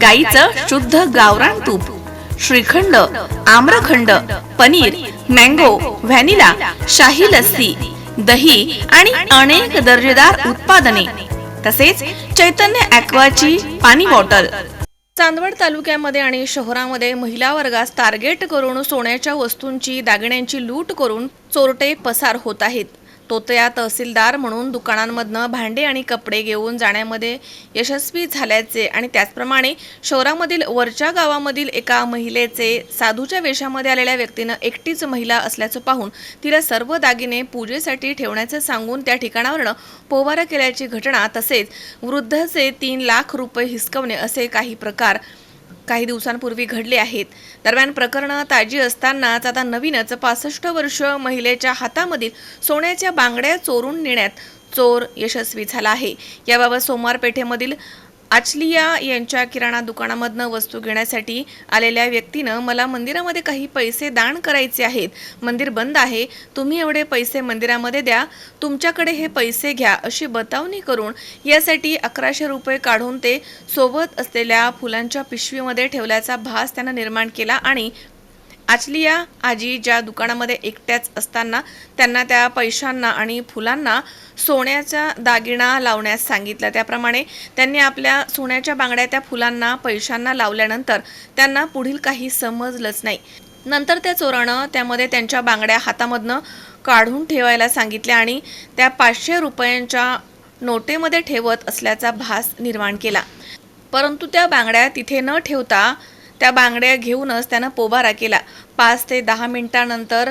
गाईचं शुद्ध गावरान तूप श्रीखंड आम्रखंड पनीर मँगो व्हॅनिला शाही लस्सी दही आणि अनेक दर्जेदार उत्पादने तसेच चैतन्य ॲक्वाची पाणी बॉटल. चांदवड तालुक्यामध्ये आणि शहरामध्ये महिला वर्गास टार्गेट करून सोन्याच्या वस्तूंची दागिन्यांची लूट करून चोरटे पसार होत आहेत. तोतया तहसीलदार म्हणून दुकानांमधनं भांडे आणि कपडे घेऊन जाण्यामध्ये यशस्वी झाल्याचे आणि त्याचप्रमाणे शहरामधील वरच्या गावामधील एका महिलेचे साधूच्या वेशामध्ये आलेल्या व्यक्तीनं एकटीच महिला असल्याचं पाहून तिला सर्व दागिने पूजेसाठी ठेवण्याचं सांगून त्या ठिकाणावरनं पोवारा केल्याची घटना तसेच वृद्धचे तीन लाख रुपये हिसकवणे असे काही प्रकार काही दिवसांपूर्वी घडले आहेत. दरम्यान प्रकरणं ताजी असतानाच आता नवीनच पासष्ट वर्ष महिलेच्या हातामधील सोन्याच्या बांगड्या चोरून नेण्यात चोर यशस्वी झाला आहे. याबाबत सोमवार पेठेमधील आचलिया यांच्या किराणा दुकानामधनं वस्तू घेण्यासाठी आलेल्या व्यक्तीनं मला मंदिरामध्ये काही पैसे दान करायचे आहेत. मंदिर बंद आहे. तुम्ही एवढे पैसे मंदिरामध्ये द्या. तुमच्याकडे हे पैसे घ्या अशी बतावणी करून यासाठी अकराशे रुपये काढून ते सोबत असलेल्या फुलांच्या पिशवीमध्ये ठेवल्याचा भास त्यानं निर्माण केला आणि आचलिया आजी ज्या दुकानामध्ये एकट्याच असताना त्यांना त्या पैशांना आणि फुलांना सोन्याचा दागिना लावण्यास सांगितलं. त्याप्रमाणे त्यांनी आपल्या सोन्याच्या बांगड्या त्या फुलांना पैशांना लावल्यानंतर त्यांना पुढील काही समजलंच नाही. नंतर त्या चोरानं त्यामध्ये त्यांच्या बांगड्या हातामधनं काढून ठेवायला सांगितल्या आणि त्या पाचशे रुपयांच्या नोटेमध्ये ठेवत असल्याचा भास निर्माण केला. परंतु त्या बांगड्या तिथे न ठेवता त्या बांगड्या घेऊनच त्यानं पोबारा केला. पाच ते दहा मिनिटानंतर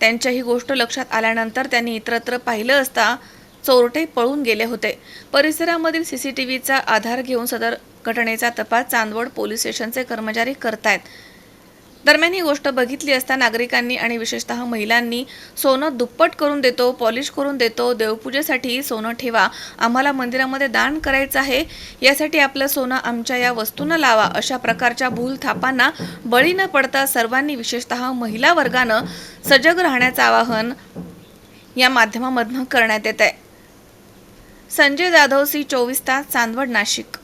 त्यांच्या ही गोष्ट लक्षात आल्यानंतर त्यांनी इतरत्र पाहिलं असता चोरटे पळून गेले होते. परिसरामधील सी सी टी व्हीचा आधार घेऊन सदर घटनेचा तपास चांदवड पोलीस स्टेशनचे कर्मचारी करतायत. दरम्यान ही गोष्ट बघितली असता नागरिकांनी आणि विशेषतः महिलांनी सोनं दुप्पट करून देतो पॉलिश करून देतो देवपूजेसाठी सोनं ठेवा आम्हाला मंदिरामध्ये दान करायचं आहे यासाठी आपलं सोनं आमच्या या वस्तूंना लावा अशा प्रकारच्या भूल थापांना बळी न पडता सर्वांनी विशेषतः महिला वर्गानं सजग राहण्याचं आवाहन या माध्यमामधनं करण्यात येत आहे संजय जाधव सी चोवीस तास चांदवड नाशिक.